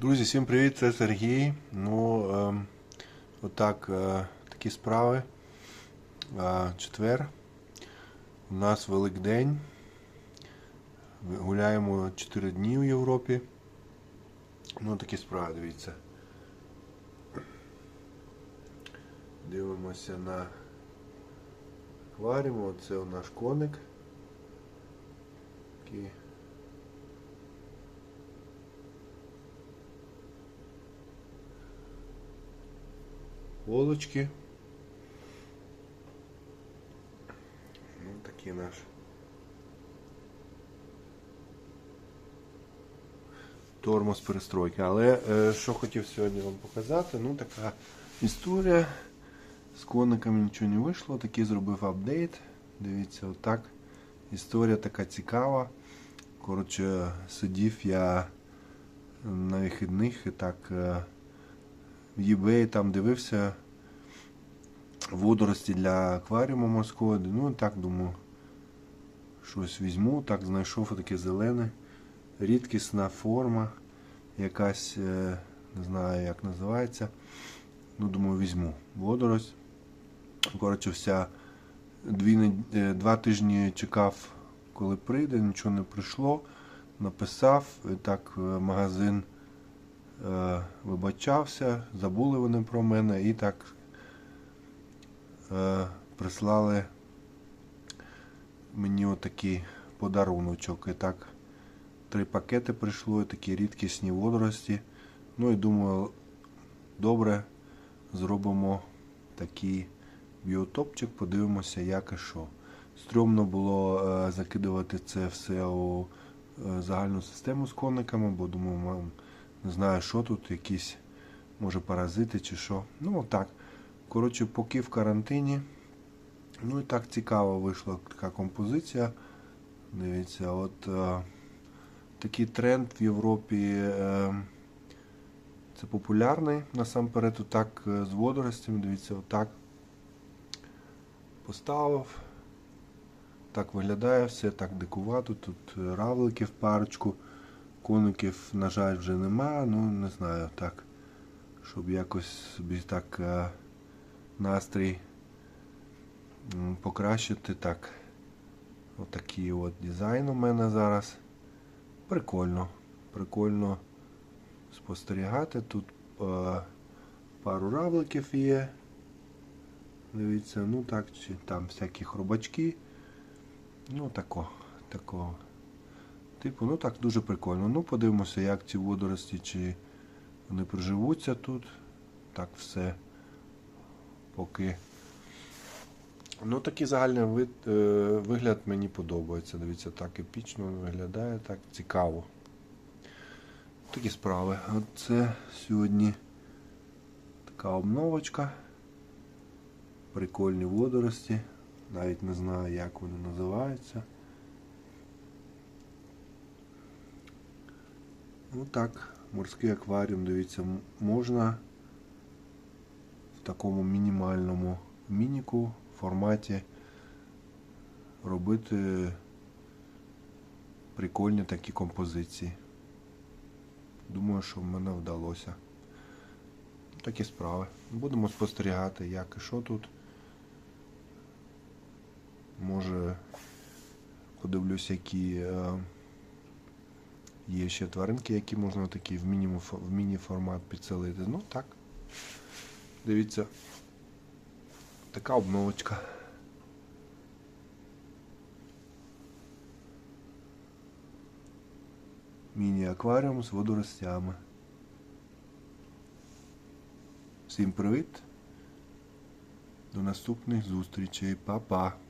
Друзі, всім привіт, це Сергій. Ну, е, отак, е, такі справи. Е, четвер. У нас Великдень. Гуляємо 4 дні в Європі. Ну, такі справи, дивіться. Дивимося на акваріум. Оце наш коник. Такий. Волочки. Ну, такий наш. Тормоз перестройки. Але е, що хотів сьогодні вам показати, ну така історія. З кониками нічого не вийшло, такий зробив апдейт. Дивіться, отак. Історія така цікава. Коротше, сидів я на вихідних і так. EBay там дивився водорості для акваріуму морського. Ну так думаю, щось візьму. Так знайшов таке зелене, рідкісна форма, якась, е, не знаю як називається. Ну, думаю, візьму водорость. Коротше, вся дві, е, два тижні чекав, коли прийде, нічого не прийшло. Написав, і так е, магазин вибачався, забули вони про мене і так е, прислали мені отакий подаруночок. І так три пакети прийшло, такі рідкісні водорості. Ну і думаю, добре, зробимо такий біотопчик, подивимося, як і що. Стрьомно було е, закидувати це все у е, загальну систему з кониками, бо думаю, не знаю, що тут, якісь, може, паразити чи що. Ну, отак. Коротше, поки в карантині. Ну і так цікаво вийшла така композиція. Дивіться, от е, такий тренд в Європі. Е, це популярний насамперед отак е, з водоростями. Дивіться, отак. Поставив. Так виглядає все, так дикувато. Тут е, равликів парочку. Коників, на жаль, вже нема, ну не знаю, так. Щоб якось собі так е, настрій покращити. Так. Отакий от дизайн у мене зараз. Прикольно. Прикольно спостерігати. Тут е, пару равликів є. Дивіться, ну так, чи там всякі хробачки. Ну тако, такого. Типу, ну так дуже прикольно. Ну, подивимося, як ці водорості, чи вони приживуться тут. Так все. Поки. Ну, такий загальний вид, е, вигляд мені подобається. Дивіться, так епічно виглядає, так цікаво. Такі справи. Оце сьогодні така обновочка. Прикольні водорості. Навіть не знаю, як вони називаються. Ну так, морський акваріум, дивіться, можна в такому мінімальному мініку форматі робити прикольні такі композиції. Думаю, що в мене вдалося. Такі справи. Будемо спостерігати, як і що тут. Може подивлюсь, які е, є ще тваринки, які можна такі в мінімум в міні-формат підселити. Ну так. Дивіться. Така обновочка. Міні-акваріум з водоростями. Всім привіт. До наступних зустрічей. Па-па.